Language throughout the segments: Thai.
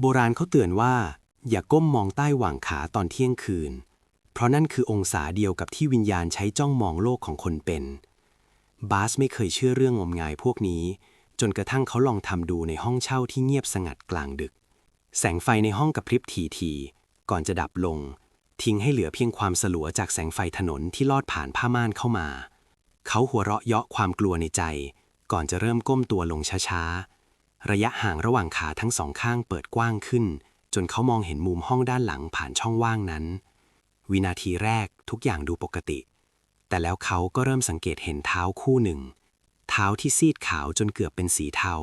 โบราณเขาเตือนว่า อย่าก้มมองใต้หว่างขาตอนเที่ยงคืน เพราะนั่นคือองศาเดียวกับที่วิญญาณใช้จ้องมองโลกของคนเป็น บาสไม่เคยเชื่อเรื่องงมงายพวกนี้ จนกระทั่งเขาลองทำดูในห้องเช่าที่เงียบสงัดกลางดึก แสงไฟในห้องกระพริบทีๆก่อนจะดับลง ทิ้งให้เหลือเพียงความสลัวจากแสงไฟถนนที่ลอดผ่านผ้าม่านเข้ามา เขาหัวเราะเยาะความกลัวในใจ ก่อนจะเริ่มก้มตัวลงช้าๆ ระยะห่างระหว่างขาทั้งสองข้างเปิดกว้างขึ้น จนเขามองเห็นมุมห้องด้านหลังผ่านช่องว่างนั้น วินาทีแรกทุกอย่างดูปกติ แต่แล้วเขาก็เริ่มสังเกตเห็นเท้าคู่หนึ่ง เท้าที่ซีดขาวจนเกือบเป็นสีเทา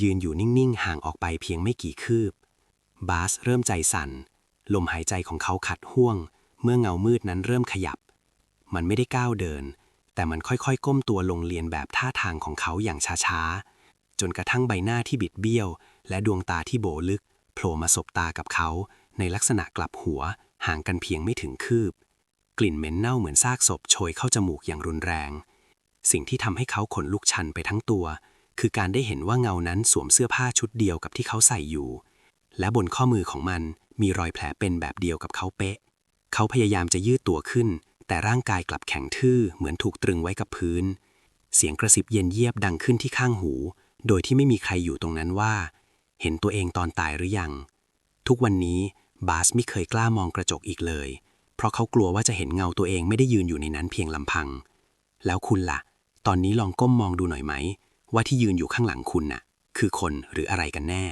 ยืนอยู่นิ่งๆ ห่างออกไปเพียงไม่กี่คืบบาสเริ่มใจสั่น ลมหายใจของเขาขัดห้วง เมื่อเงามืดนั้นเริ่มขยับ มันไม่ได้ก้าวเดิน แต่มันค่อยๆ ก้มตัวลงเลียนแบบท่าทางของเขาอย่างช้าๆ จนกระทั่งใบหน้าที่บิดเบี้ยว และดวงตาที่โบลึกโผล่มาสบตากับเขา ในลักษณะกลับหัวห่างกันเพียงไม่ถึงคืบ กลิ่นเหม็นเน่าเหมือนซากศพโชยเข้าจมูกอย่างรุนแรง สิ่งที่ทำให้เขาขนลุกชันไปทั้งตัว คือการได้เห็นว่าเงานั้นสวมเสื้อผ้าชุดเดียวกับที่เขาใส่อยู่ และบนข้อมือของมันมีรอยแผลเป็นแบบเดียวกับเขาเป๊ะ เขาพยายามจะยืดตัวขึ้น แต่ร่างกายกลับแข็งทื่อเหมือนถูกตรึงไว้กับพื้น เสียงกระซิบเย็นเยียบดังขึ้นที่ข้างหู โดยที่ไม่มีใครอยู่ตรงนั้นว่า เห็นตัวเองตอนตายหรือยัง ทุกวันนี้บาสไม่เคยกล้ามองกระจกอีกเลย เพราะเขากลัวว่าจะเห็นเงาตัวเองไม่ได้ยืนอยู่ในนั้นเพียงลำพัง แล้วคุณล่ะ ตอนนี้ลองก้มมองดูหน่อยไหม ว่าที่ยืนอยู่ข้างหลังคุณน่ะ คือคนหรืออะไรกันแน่